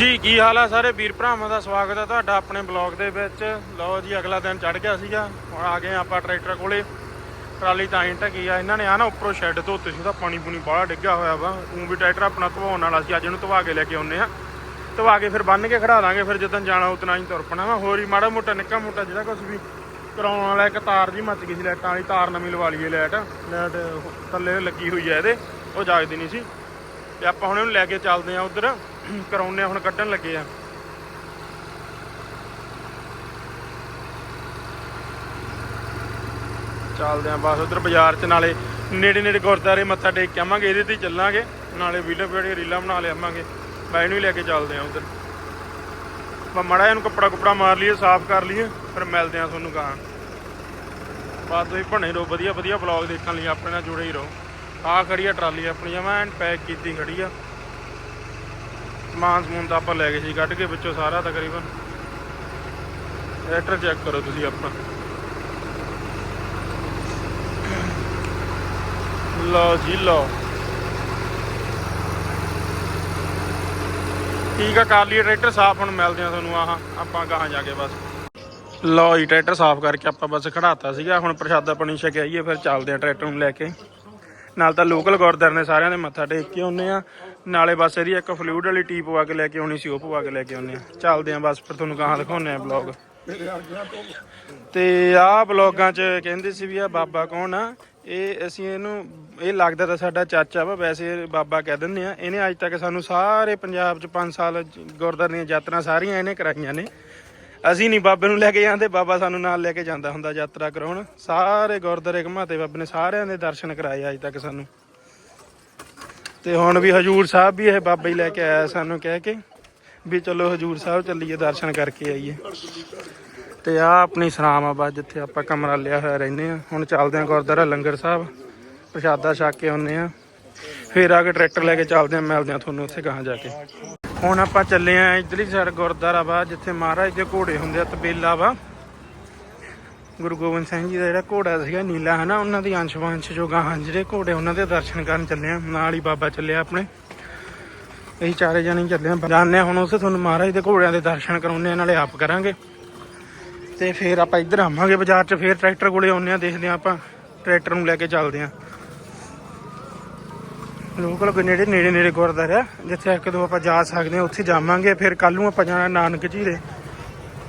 ਜੀ, ਕੀ ਹਾਲ ਆ ਸਾਰੇ ਵੀਰ ਭਰਾਵਾਂ ਦਾ? ਸਵਾਗਤ ਹੈ ਤੁਹਾਡਾ ਆਪਣੇ ਬਲੌਗ ਦੇ ਵਿੱਚ। ਲਓ ਜੀ, ਅਗਲਾ ਦਿਨ ਚੜ ਗਿਆ ਸੀਗਾ। ਹੁਣ ਆ ਗਏ ਆਪਾਂ ਟਰੈਕਟਰ ਕੋਲੇ। ਟਰਾਲੀ ਤਾਂ ਹੀ ਢਕੀ ਆ। ਇਹਨਾਂ ਨੇ ਆ ਨਾ ਉੱਪਰੋਂ ਸ਼ੈੱਡ ਧੋਤੇ ਸੀ ਉਹਦਾ ਪਾਣੀ ਪੂਣੀ ਬਾਹਲਾ ਡਿੱਗਿਆ ਹੋਇਆ ਵਾ। ਉਹ ਵੀ ਟਰੈਕਟਰ ਆਪਣਾ ਧਵਾਉਣ ਵਾਲਾ ਸੀ। ਅੱਜ ਇਹਨੂੰ ਧਵਾ ਕੇ ਲੈ ਕੇ ਆਉਨੇ ਆ। ਧਵਾ ਕੇ ਫਿਰ ਬੰਨ ਕੇ ਖੜਾ ਦਾਂਗੇ। ਫਿਰ ਜਦੋਂ ਜਾਣਾ ਉਤਨਾ ਹੀ ਤੁਰ ਪਣਾ ਵਾ। ਹੋਰ ਹੀ ਮਾੜਾ ਮੋਟਾ, ਨਿੱਕਾ ਮੋਟਾ ਜਿਹੜਾ ਕੁਝ ਵੀ ਕਰਾਉਣ ਵਾਲਾ, ਇੱਕ ਤਾਰ ਜੀ ਮੱਚ ਗਈ ਸੀ ਲਾਈਟਾਂ ਵਾਲੀ। ਤਾਰ ਨਵੀਂ ਲਵਾ ਲਈਏ ਲਾਈਟ। ਲਾਈਟ ਥੱਲੇ ਲੱਗੀ ਹੋਈ ਹੈ ਇਹਦੇ। ਉਹ ਜਾਗਦੀ ਨਹੀਂ ਸੀ। ਤੇ ਆਪਾਂ ਹੁਣ ਇਹਨੂੰ ਲੈ ਕੇ ਚੱਲਦੇ ਆ ਉਧਰ। ਕਰਾਉਨੇ ਆ, ਹੁਣ ਕੱਢਣ ਲੱਗੇ ਆ। ਚੱਲਦੇ ਆ ਬਸ, ਉਧਰ ਬਾਜ਼ਾਰ 'ਚ ਨਾਲੇ ਨੇੜੇ ਨੇੜੇ ਗੁਰਦਾਰੇ ਮੱਥਾ ਟੇਕ ਕੇ ਆਵਾਂਗੇ, ਇਹਦੇ ਤੇ ਚੱਲਾਂਗੇ। ਨਾਲੇ ਵੀਡੀਓ ਵੀਡੀਓ ਰੀਲਾਂ ਬਣਾ ਲਿਆਵਾਂਗੇ ਬਾਈ ਨੂੰ ਵੀ ਲੈ ਕੇ ਚੱਲਦੇ ਆ ਉਧਰ। ਮੈਂ ਮੜਾ ਇਹਨੂੰ ਕੱਪੜਾ ਕੁਪੜਾ ਮਾਰ ਲਈਏ, ਸਾਫ਼ ਕਰ ਲਈਏ, ਫਿਰ ਮਿਲਦੇ ਆ ਤੁਹਾਨੂੰ ਗਾਂ। ਬਸ ਤੁਸੀਂ ਭਣੇ ਰਹੋ ਵਧੀਆ ਵਧੀਆ ਵਲੌਗ ਦੇਖਣ ਲਈ, ਆਪਣੇ ਨਾਲ ਜੁੜੇ ਹੀ ਰਹੋ। ਆਹ ਖੜੀ ਆ ਟਰਾਲੀ ਆਪਣੀ ਆ ਮੈਂ ਪੈਕ ਕੀਤੀ ਖੜੀ ਆ। ਸਮਾਨ ਸਮੂਨ ਤਾਂ ਆਪਾਂ ਲੈ ਗਏ ਸੀ, ਕੱਢ ਕੇ ਵਿੱਚੋਂ ਸਾਰਾ ਤਕਰੀਬਨ। ਟਰੈਕਟਰ ਚੈੱਕ ਕਰੋ ਤੁਸੀਂ ਆਪਣਾ। ਲਓ ਜੀ, ਲਓ। ਠੀਕ ਆ, ਕਰ ਲਈਏ ਟਰੈਕਟਰ, ਸਾਫ਼ ਹੁਣ ਮਿਲਦੇ ਆ ਤੁਹਾਨੂੰ, ਆਹ, ਆਪਾਂ ਗਾਹਾਂ ਜਾ ਕੇ ਬਸ। ਲਓ ਜੀ, ਟਰੈਕਟਰ ਸਾਫ਼ ਕਰਕੇ ਆਪਾਂ ਬਸ ਖੜਾਤਾ ਸੀਗਾ, ਹੁਣ ਪ੍ਰਸ਼ਾਦਾ ਪਾਣੀ ਛਕ ਆਈਏ, ਫਿਰ ਚੱਲਦੇ ਆ ਟਰੈਕਟਰ ਨੂੰ ਲੈ ਕੇ। ਨਾਲ ਤਾਂ ਲੋਕਲ ਗੁਰਦੁਆਰੇ ਨੇ ਸਾਰਿਆਂ ਦੇ ਮੱਥਾ ਟੇਕ ਕੇ ਆਉਨੇ ਆ ਨਾਲੇ ਬਸ ਇਹਦੀ ਇੱਕ ਫਲੂਡ ਵਾਲੀ ਟੀ ਪਵਾ ਕੇ ਲੈ ਕੇ ਆਉਣੀ ਸੀ, ਉਹ ਪਵਾ ਕੇ ਲੈ ਕੇ ਆਉਨੇ ਆ ਚੱਲਦੇ ਆ ਬਸ, ਫਿਰ ਤੁਹਾਨੂੰ ਗਾਹਾਂ ਦਿਖਾਉਨੇ ਆ ਬਲੌਗ ਤੇ ਆਹ ਬਲੌਗਾਂ 'ਚ ਕਹਿੰਦੇ ਸੀ ਵੀ ਆ ਬਾਬਾ ਕੌਣ ਆ? ਇਹ ਅਸੀਂ ਇਹਨੂੰ, ਇਹ ਲੱਗਦਾ ਤਾਂ ਸਾਡਾ ਚਾਚਾ ਵਾ, ਵੈਸੇ ਬਾਬਾ ਕਹਿ ਦਿੰਦੇ ਆ। ਇਹਨੇ ਅੱਜ ਤੱਕ ਸਾਨੂੰ ਸਾਰੇ ਪੰਜਾਬ 'ਚ 5 ਸਾਲ ਗੁਰਦੁਆਰੇ ਦੀਆਂ ਯਾਤਰਾ ਸਾਰੀਆਂ ਇਹਨੇ ਕਰਾਈਆਂ ਨੇ। ਅਸੀਂ ਨਹੀਂ ਬਾਬੇ ਨੂੰ ਲੈ ਕੇ ਜਾਂਦੇ, ਬਾਬਾ ਸਾਨੂੰ ਨਾਲ ਲੈ ਕੇ ਜਾਂਦਾ ਹੁੰਦਾ ਯਾਤਰਾ ਕਰਾਉਣ। ਸਾਰੇ ਗੁਰਦੁਆਰੇ ਘੁਮਾਤੇ ਬਾਬੇ ਨੇ, ਸਾਰਿਆਂ ਦੇ ਦਰਸ਼ਨ ਕਰਾਏ ਅੱਜ ਤੱਕ ਸਾਨੂੰ। ਤੇ ਹੁਣ ਵੀ ਹਜੂਰ ਸਾਹਿਬ ਵੀ ਇਹ ਬਾਬਾ ਹੀ ਲੈ ਕੇ ਆਇਆ ਸਾਨੂੰ ਕਹਿ ਕੇ ਵੀ ਚਲੋ ਹਜੂਰ ਸਾਹਿਬ ਚੱਲੀਏ, ਦਰਸ਼ਨ ਕਰਕੇ ਆਈਏ। ਤੇ ਆ ਆਪਣੀ ਸਰਾਮ ਆ ਬਸ, ਜਿੱਥੇ ਆਪਾਂ ਕਮਰਾ ਲਿਆ ਹੋਇਆ ਰਹਿੰਦੇ ਆ। ਹੁਣ ਚੱਲਦੇ ਆ ਗੁਰਦੁਆਰਾ ਲੰਗਰ ਸਾਹਿਬ, ਪ੍ਰਸ਼ਾਦਾ ਛਕ ਕੇ ਆਉਂਦੇ ਆ। ਫਿਰ ਆ ਕੇ ਟਰੈਕਟਰ ਲੈ ਕੇ ਚੱਲਦੇ ਆ, ਮਿਲਦੇ ਆ ਤੁਹਾਨੂੰ ਉੱਥੇ ਗਾਹਾਂ ਜਾ ਕੇ। ਹੁਣ ਆਪਾਂ ਚੱਲੇ ਆ ਇਧਰਲੀ ਸਾਈਡ ਗੁਰਦੁਆਰਾ ਵਾ ਜਿੱਥੇ ਮਹਾਰਾਜ ਦੇ ਘੋੜੇ ਹੁੰਦੇ ਆ, ਤਬੇਲਾ ਵਾ। ਗੁਰੂ ਗੋਬਿੰਦ ਸਿੰਘ ਜੀ ਦਾ ਜਿਹੜਾ ਘੋੜਾ ਸੀਗਾ ਨੀਲਾ ਹਨਾ? ਉਹਨਾਂ ਦੀ ਅੰਸ਼ ਵੰਸ਼ ਜੋ ਗਾਹਾਂ ਜਿਹੜੇ ਘੋੜੇ ਉਹਨਾਂ ਦੇ ਦਰਸ਼ਨ ਕਰਨ ਚੱਲੇ ਆ। ਨਾਲ ਹੀ ਬਾਬਾ ਚੱਲਿਆ ਆਪਣੇ। ਅਸੀਂ ਚਾਰੇ ਜਣੇ ਚੱਲੇ ਆ। ਜਾਣਦੇ ਆ ਹੁਣ ਉਸੇ ਤੁਹਾਨੂੰ ਮਹਾਰਾਜ ਦੇ ਘੋੜਿਆਂ ਦੇ ਦਰਸ਼ਨ ਕਰਾਉਣੇ ਆ ਨਾਲੇ ਆਪ ਕਰਾਂਗੇ। ਤੇ ਫਿਰ ਆਪਾਂ ਇੱਧਰ ਆਵਾਂਗੇ ਬਾਜ਼ਾਰ 'ਚ ਫਿਰ ਟਰੈਕਟਰ ਕੋਲੇ ਆਉਂਦੇ ਆ ਦੇਖਦੇ ਆ ਆਪਾਂ। ਟਰੈਕਟਰ ਨੂੰ ਲੈ ਕੇ ਚੱਲਦੇ ਆ। ਲੋਕਲ ਨੇੜੇ ਨੇੜੇ ਨੇੜੇ ਗੁਰਦੁਆਰਾ ਆ, ਜਿੱਥੇ ਇੱਕ ਦੋ ਆਪਾਂ ਜਾ ਸਕਦੇ ਆ ਉੱਥੇ ਜਾਵਾਂਗੇ। ਫਿਰ ਕੱਲ ਨੂੰ ਆਪਾਂ ਜਾਣਾ ਨਾਨਕ ਜੀ ਦੇ।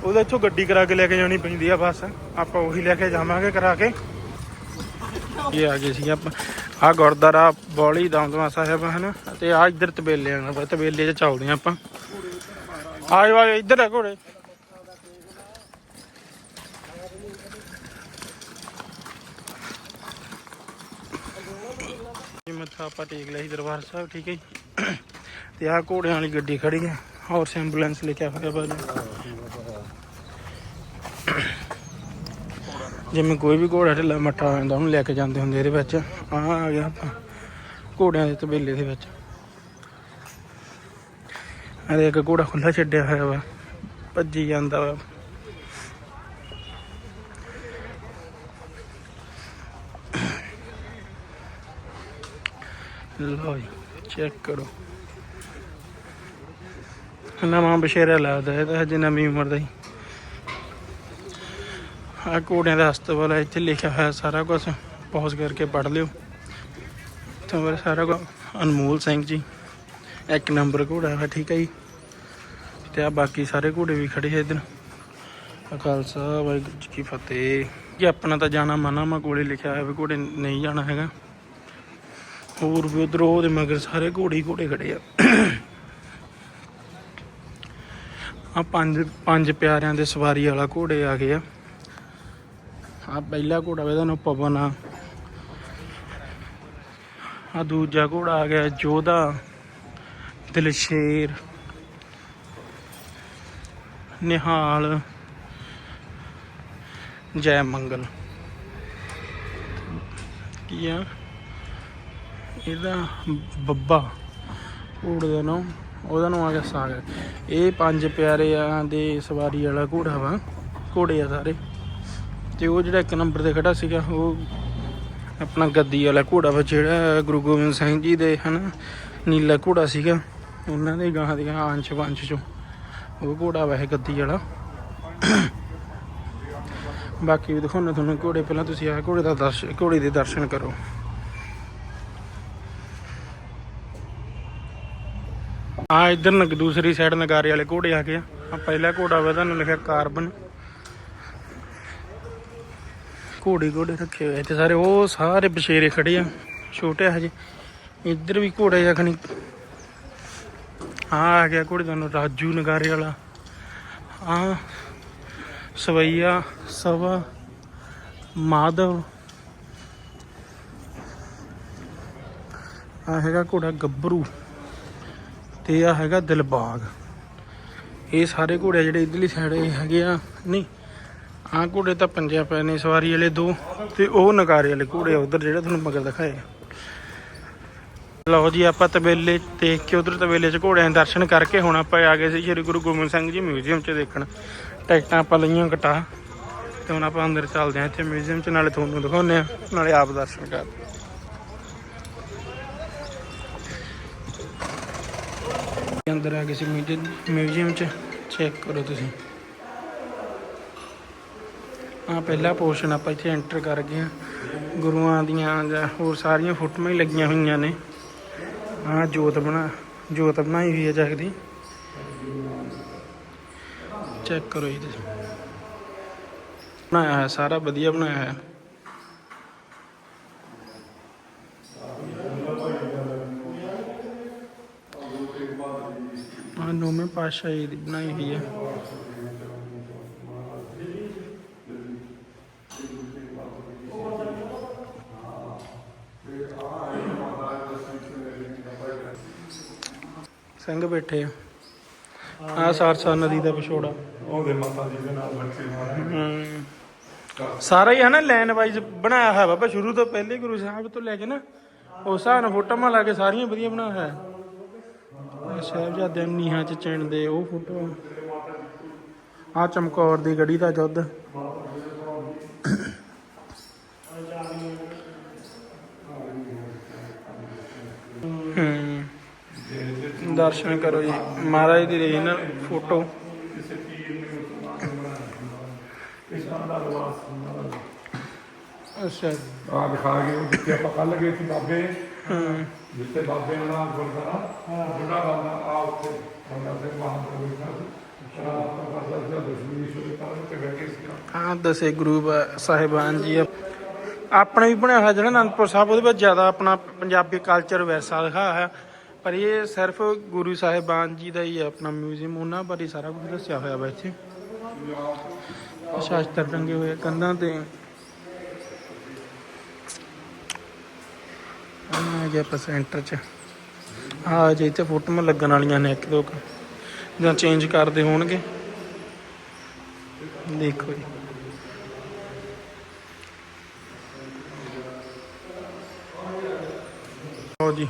ਉਹਦਾ ਇੱਥੋਂ ਗੱਡੀ ਕਰਾ ਕੇ ਲੈ ਕੇ ਜਾਣੀ ਪੈਂਦੀ ਆ ਬਸ। ਆਪਾਂ ਉਹੀ ਲੈ ਕੇ ਜਾਵਾਂਗੇ ਕਰਾ ਕੇ। ਇਹ ਆ ਗਏ ਸੀ ਆਪਾਂ। ਆ ਗੁਰਦੁਆਰਾ ਬੌਲੀ ਦਮਦਮਾ ਸਾਹਿਬ, ਹਨਾ? ਤੇ ਆ ਇੱਧਰ ਤਬੇਲੇ ਆਣਾ ਬਸ ਤਬੇਲੇ 'ਚ ਚੱਲਦੇ ਆ ਆਪਾਂ। ਆਜੋ ਆਜੋ, ਇੱਧਰ ਆ ਘੋੜੇ। ਮੱਥਾ ਆਪਾਂ ਟੇਕ ਲਿਆ ਸੀ ਦਰਬਾਰ ਸਾਹਿਬ, ਠੀਕ ਹੈ ਜੀ। ਤੇ ਆਹ ਘੋੜਿਆਂ ਵਾਲੀ ਗੱਡੀ ਖੜੀ ਹੈ ਹੋਰ ਐਂਬੂਲੈਂਸ ਲਿਖਿਆ ਹੋਇਆ ਬਾਜੂ ਜਿਵੇਂ ਕੋਈ ਵੀ ਘੋੜਾ ਢਿੱਲਾ ਮੱਠਾ ਹੋ ਜਾਂਦਾ ਉਹਨੂੰ ਲੈ ਕੇ ਜਾਂਦੇ ਹੁੰਦੇ ਇਹਦੇ ਵਿੱਚ। ਆ ਆ ਗਿਆ ਆਪਾਂ, ਘੋੜਿਆਂ ਦੇ ਤਬੇਲੇ ਦੇ ਵਿੱਚ। ਅਰੇ ਇੱਕ ਘੋੜਾ ਖੁੱਲਾ ਛੱਡਿਆ ਹੋਇਆ ਵਾ, ਭੱਜੀ ਜਾਂਦਾ ਵਾ। ਲਓ ਚੈੱਕ ਕਰੋ। ਨਵਾਂ ਬਸ਼ੇਰਾ ਲੱਗਦਾ, ਇਹ ਤਾਂ ਹਜੇ ਨਵੀਂ ਉਮਰ ਦਾ ਹੀ। ਆ ਘੋੜਿਆਂ ਦਾ ਹਸਪਤਾਲ ਹੈ ਇੱਥੇ ਲਿਖਿਆ ਹੋਇਆ ਸਾਰਾ ਕੁਝ ਪੌਜ਼ ਕਰਕੇ ਪੜ੍ਹ ਲਿਓ। ਤਾਂ ਸਾਰਾ ਕੁਝ ਅਨਮੋਲ ਸਿੰਘ ਜੀ, ਇੱਕ ਨੰਬਰ ਘੋੜਾ ਹੈ ਠੀਕ ਹੈ ਜੀ। ਤੇ ਆ ਬਾਕੀ ਸਾਰੇ ਘੋੜੇ ਵੀ ਖੜੇ ਹੈ ਇਧਰ। ਅਕਾਲਸਾ ਵਾਹਿਗੁਰੂ ਜੀ ਕੀ ਫਤਿਹ। ਕਿ ਆਪਣਾ ਤਾਂ ਜਾਣਾ ਮਨਾ, ਮਾ ਕੋਲੇ ਲਿਖਿਆ ਹੋਇਆ ਵੀ ਘੋੜੇ ਨਹੀਂ ਜਾਣਾ ਹੈਗਾ। ਹੋਰ ਵੀ ਉਧਰ ਉਹਦੇ ਮਗਰ ਸਾਰੇ ਘੋੜੇ ਘੋੜੇ ਖੜੇ ਆ। ਆ ਪੰਜ ਪੰਜ ਪਿਆਰਿਆਂ ਦੇ ਸਵਾਰੀ ਵਾਲਾ ਘੋੜੇ ਆ ਗਏ ਆ। ਆ ਪਹਿਲਾ ਘੋੜਾ ਇਹਦਾ ਨਾਮ ਪਵਨ ਆ। ਆ ਦੂਜਾ ਘੋੜਾ ਆ ਗਿਆ ਜੋਧਾ, ਦਿਲਸ਼ੇਰ, ਨਿਹਾਲ, ਜੈ ਮੰਗਲ। ਕੀ ਆ? ਇਹਦਾ ਬੱਬਾ, ਘੋੜੇ ਦਾ ਨਾਮ, ਉਹਦਾ ਨਾਮ ਆ ਗਿਆ ਸਾਗਰ। ਇਹ ਪੰਜ ਪਿਆਰੇ ਆ ਦੇ ਸਵਾਰੀ ਵਾਲਾ ਘੋੜਾ ਵਾ, ਘੋੜੇ ਆ ਸਾਰੇ। ਤੇ ਉਹ ਜਿਹੜਾ ਇੱਕ ਨੰਬਰ ਤੇ ਖੜਾ ਸੀਗਾ, ਉਹ ਆਪਣਾ ਗੱਦੀ ਵਾਲਾ ਘੋੜਾ ਵਾ ਜਿਹੜਾ ਗੁਰੂ ਗੋਬਿੰਦ ਸਿੰਘ ਜੀ ਦੇ, ਹਨਾ, ਨੀਲਾ ਘੋੜਾ ਸੀਗਾ। ਉਹਨਾਂ ਦੇ ਗਾਂ ਦੀਆਂ ਅੰਸ਼ ਵੰਸ਼ ਚੋਂ ਉਹ ਘੋੜਾ ਵੈਸੇ ਗੱਦੀ ਵਾਲਾ। ਬਾਕੀ ਵੀ ਦਿਖਾਉਣਾ ਤੁਹਾਨੂੰ ਘੋੜੇ, ਪਹਿਲਾਂ ਤੁਸੀਂ ਆ ਘੋੜੇ ਦਾ ਦਰਸ਼ਨ ਘੋੜੇ ਦੇ ਦਰਸ਼ਨ ਕਰੋ। ਆ ਇੱਧਰ ਨਗ, ਦੂਸਰੀ ਸਾਈਡ ਨਗਾਰੇ ਵਾਲੇ ਘੋੜੇ ਆ ਗਏ ਆ। ਪਹਿਲਾ ਘੋੜਾ ਵਾ, ਤੁਹਾਨੂੰ ਲਿਖਿਆ ਕਾਰਬਨ। ਘੋੜੇ ਘੋੜੇ ਰੱਖੇ ਹੋਏ ਤੇ ਸਾਰੇ, ਉਹ ਸਾਰੇ ਬਸ਼ੇਰੇ ਖੜੇ ਆ, ਛੋਟੇ ਹਜੇ। ਇੱਧਰ ਵੀ ਘੋੜੇ ਆ ਖਣੀ। ਆ ਆ ਗਿਆ ਘੋੜੇ ਦਾ ਰਾਜੂ ਨਗਾਰੇ ਵਾਲਾ। ਆ ਸਵਈਆ, ਸਵਾ, ਮਾਧਵ। ਆ ਹੈਗਾ ਘੋੜਾ ਗੱਭਰੂ ਤੇ ਆ ਹੈਗਾ ਦਿਲਬਾਗ। ਇਹ ਸਾਰੇ ਘੋੜੇ ਜਿਹੜੇ ਇਧਰਲੀ ਸਾਈਡ ਇਹ ਹੈਗੇ ਆ, ਨਹੀਂ ਆਹ ਘੋੜੇ ਤਾਂ ਪੰਜਾ ਪਏ ਨੇ, ਸਵਾਰੀ ਵਾਲੇ ਦੋ, ਤੇ ਉਹ ਨਗਾਰੇ ਵਾਲੇ ਘੋੜੇ ਉਧਰ ਜਿਹੜਾ ਤੁਹਾਨੂੰ ਮਗਰ ਦਿਖਾਏ ਲਓ ਜੀ, ਆਪਾਂ ਤਬੇਲੇ ਦੇਖ ਕੇ ਉਧਰ ਤਬੇਲੇ 'ਚ ਘੋੜਿਆਂ ਦੇ ਦਰਸ਼ਨ ਕਰਕੇ ਹੁਣ ਆਪਾਂ ਆ ਗਏ ਸੀ ਸ਼੍ਰੀ ਗੁਰੂ ਗੋਬਿੰਦ ਸਿੰਘ ਜੀ ਮਿਊਜ਼ੀਅਮ 'ਚ ਦੇਖਣ। ਟਿਕਟਾਂ ਆਪਾਂ ਲਈਆਂ ਕਟਾ ਤੇ ਹੁਣ ਆਪਾਂ ਅੰਦਰ ਚੱਲਦੇ ਹਾਂ ਇੱਥੇ ਮਿਊਜ਼ੀਅਮ 'ਚ, ਨਾਲੇ ਤੁਹਾਨੂੰ ਦਿਖਾਉਂਦੇ ਆ ਨਾਲੇ ਆਪ ਦਰਸ਼ਨ ਕਰਦੇ ਅੰਦਰ ਆ ਗਏ ਸੀ ਮਿਊਜ਼ੀਅਮ ਮਿਊਜ਼ੀਅਮ 'ਚ ਚੈੱਕ ਕਰੋ ਤੁਸੀਂ। ਆ ਪਹਿਲਾ ਪੋਰਸ਼ਨ ਆਪਾਂ ਇੱਥੇ ਐਂਟਰ ਕਰ ਗਏ ਆ। ਗੁਰੂਆਂ ਦੀਆਂ ਜਾਂ ਹੋਰ ਸਾਰੀਆਂ ਫੋਟੋਆਂ ਹੀ ਲੱਗੀਆਂ ਹੋਈਆਂ ਨੇ। ਆ ਜੋਤ ਬਣਾ, ਜੋਤ ਬਣਾਈ ਹੋਈ ਹੈ ਜਗਦੀ। ਚੈੱਕ ਕਰੋ ਜੀ ਬਣਾਇਆ ਹੈ ਸਾਰਾ ਵਧੀਆ ਬਣਾਇਆ ਹੈ ਆ ਨੌਵੇਂ ਪਾਤਸ਼ਾਹੀ ਦੀ ਬਣਾਈ ਹੋਈ ਹੈ ਸਿੰਘ ਬੈਠੇ ਆ। ਆ ਸਰਸਾ ਨਦੀ ਦਾ ਵਿਛੋੜਾ। ਉਹਦੇ ਮਾਤਾ ਜੀ ਦੇ ਨਾਲ ਬੱਚੇ। ਸਾਰਾ ਹੀ। ਹੈ ਨਾ ਲਾਈਨ ਵਾਈਜ਼ ਬਣਾਇਆ ਹੋਇਆ ਬਾਬਾ ਸ਼ੁਰੂ ਤੋਂ ਪਹਿਲੇ ਗੁਰੂ ਸਾਹਿਬ ਤੋਂ ਲੈ ਕੇ ਨਾ ਉਸ ਹਿਸਾਬ ਨਾਲ ਲਾ ਕੇ ਸਾਰੀਆਂ ਵਧੀਆ ਬਣਾਇਆ ਆਹ ਸਾਹਿਬਜ਼ਾਦਿਆਂ ਨੂੰ ਨੀਹਾਂ ਚ ਚਿਣਦੇ ਉਹ ਫੋਟੋ। ਆ ਚਮਕੌਰ ਦੀ ਗੜੀ ਦਾ ਯੁੱਧ ਹੂੰ। ਦਰਸ਼ਨ ਕਰੋ ਜੀ। ਮਹਾਰਾਜ ਦੀ ਰੀਨਲ ਫੋਟੋ। ਅੱਛਾ ਆ ਦਿਖਾ ਗਏ ਉਹ ਜਿੱਥੇ ਆਪਾਂ ਕੱਲ ਗਏ ਸੀ ਬਾਬੇ। ਹੂੰ। ਜਿੱਥੇ ਬਾਬੇ ਨਾਲ ਬੁੱਢਾ ਬਾਬਾ ਆ ਉੱਥੇ ਬੰਦਾ ਸਿੰਘ ਮਹਾਂਪੁਰ ਦਸੇ ਗੁਰੂ ਸਾਹਿਬਾਨ ਜੀ। ਆਪਣਾ ਵੀ ਬਣਿਆ ਹੋਇਆ ਜਿਹੜਾ ਅਨੰਦਪੁਰ ਸਾਹਿਬ ਉਹਦੇ ਵਿੱਚ ਜ਼ਿਆਦਾ ਆਪਣਾ ਪੰਜਾਬੀ ਕਲਚਰ ਵੈਸਾ ਦਿਖਾਇਆ ਹੈ। ਪਰ ਇਹ ਸਿਰਫ ਗੁਰੂ ਸਾਹਿਬਾਨ ਜੀ ਦਾ ਹੀ ਹੈ ਆਪਣਾ ਮਿਊਜ਼ੀਅਮ, ਉਹਨਾਂ ਬਾਰੇ ਸਾਰਾ ਕੁਝ ਦੱਸਿਆ ਹੋਇਆ ਵਾ ਇੱਥੇ। ਸ਼ਾਸਤਰ ਟੰਗੇ ਹੋਏ ਕੰਧਾਂ ਤੇ। ਆ ਗਿਆ ਆਪਾਂ ਸੈਂਟਰ ਚ ਆ ਜੇ ਇੱਥੇ ਫੋਟੋਆਂ ਲੱਗਣ ਵਾਲੀਆਂ ਨੇ ਇੱਕ ਦੋ ਜਾਂ ਚੇਂਜ ਕਰਦੇ ਹੋਣਗੇ। ਦੇਖੋ ਜੀ। ਲਓ ਜੀ।